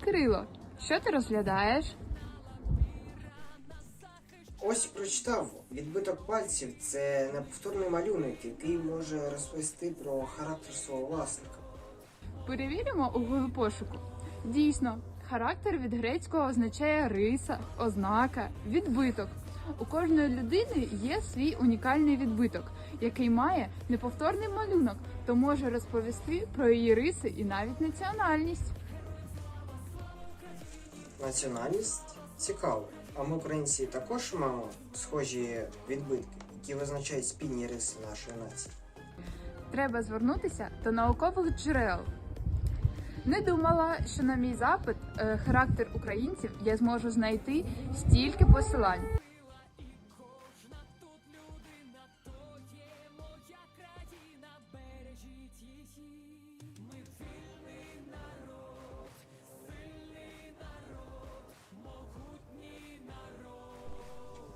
Кирило! Що ти розглядаєш? Ось прочитав, відбиток пальців це неповторний малюнок, який може розповісти про характер свого власника. Перевіримо у Google пошуку. Дійсно, характер від грецького означає риса, ознака, відбиток. У кожної людини є свій унікальний відбиток, який має неповторний малюнок, то може розповісти про її риси і навіть національність. Національність цікаво. А ми, українці, також маємо схожі відбитки, які визначають спільні риси нашої нації. Треба звернутися до наукових джерел. Не думала, що на мій запит е, характер українців я зможу знайти стільки посилань.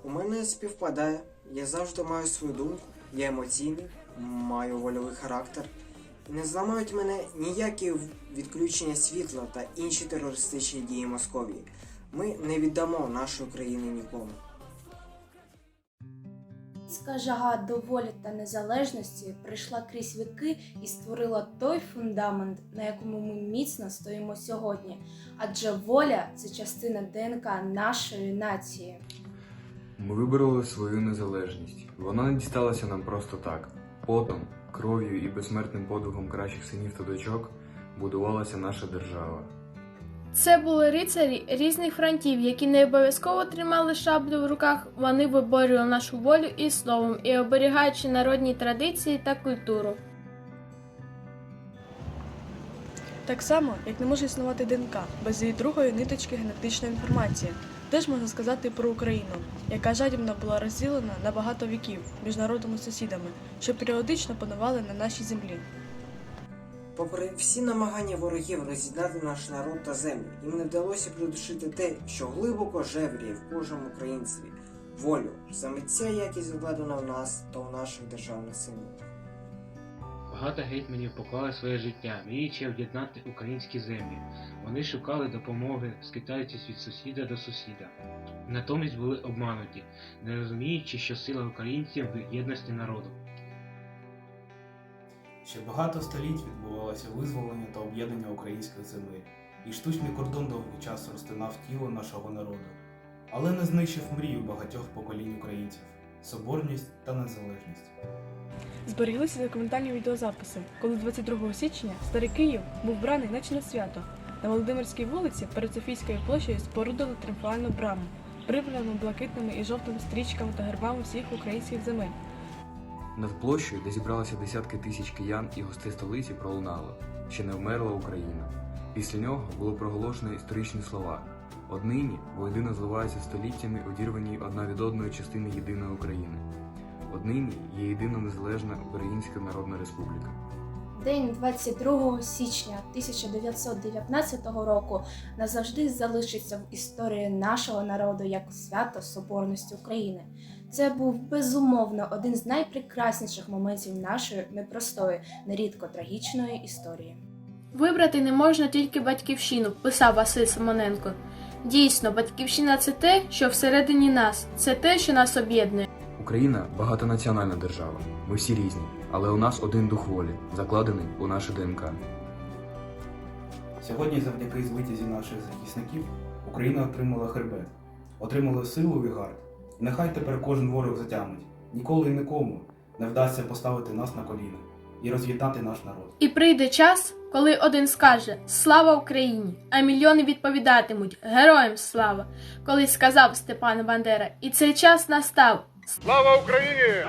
У мене співпадає. Я завжди маю свою думку, я емоційний, маю вольовий характер. Не зламають мене ніякі відключення світла та інші терористичні дії Московії. Ми не віддамо нашої країни нікому. Українська жага до волі та незалежності прийшла крізь віки і створила той фундамент, на якому ми міцно стоїмо сьогодні. Адже воля це частина ДНК нашої нації. Ми вибороли свою незалежність. Вона не дісталася нам просто так. Потом, кров'ю і безсмертним подвигом кращих синів та дочок будувалася наша держава. Це були рицарі різних фронтів, які не обов'язково тримали шаблю в руках. Вони виборювали нашу волю і словом і оберігаючи народні традиції та культуру. Так само, як не може існувати ДНК без її другої ниточки генетичної інформації. Теж можна сказати про Україну, яка жадібно була розділена на багато віків між народами-сусідами, що періодично панували на нашій землі. Попри всі намагання ворогів роз'єднати наш народ та землю, їм не вдалося придушити те, що глибоко жевріє в кожному українцеві волю. Саме ця якість закладена в нас та у наших державних символах. Багато гетьманів поклали своє життя, мріючи об'єднати українські землі. Вони шукали допомоги, скитаючись від сусіда до сусіда. Натомість були обмануті, не розуміючи, що сила українців в єдності народу. Ще багато століть відбувалося визволення та об'єднання українських земель, і штучний кордон довгий час розтинав тіло нашого народу, але не знищив мрію багатьох поколінь українців соборність та незалежність. Зберіглися документальні відеозаписи, коли 22 січня старий Київ був браний наче на свято. На Володимирській вулиці перед Софійською площею спорудили тріумфальну браму, прибраними блакитними і жовтими стрічками та гербами всіх українських земель. Над площею, де зібралися десятки тисяч киян і гостей столиці, пролунало ще не вмерла Україна. Після нього було проголошено історичні слова. Однині воєдино зливаються століттями одірвані одна від одної частини єдиної України. Однині є єдина незалежна Українська Народна Республіка. День 22 січня 1919 року назавжди залишиться в історії нашого народу як свято Соборності України. Це був безумовно один з найпрекрасніших моментів нашої непростої, нерідко трагічної історії. Вибрати не можна тільки батьківщину, писав Василь Симоненко. Дійсно, батьківщина це те, що всередині нас, це те, що нас об'єднує. Україна багатонаціональна держава. Ми всі різні, але у нас один дух волі, закладений у наше ДНК. Сьогодні, завдяки звитязі наших захисників, Україна отримала хребет, отримала силу і гард. І нехай тепер кожен ворог затямить, ніколи і нікому не вдасться поставити нас на коліна і роз'єднати наш народ. І прийде час, коли один скаже Слава Україні! А мільйони відповідатимуть Героям слава! Колись сказав Степан Бандера, і цей час настав. Слава Україні!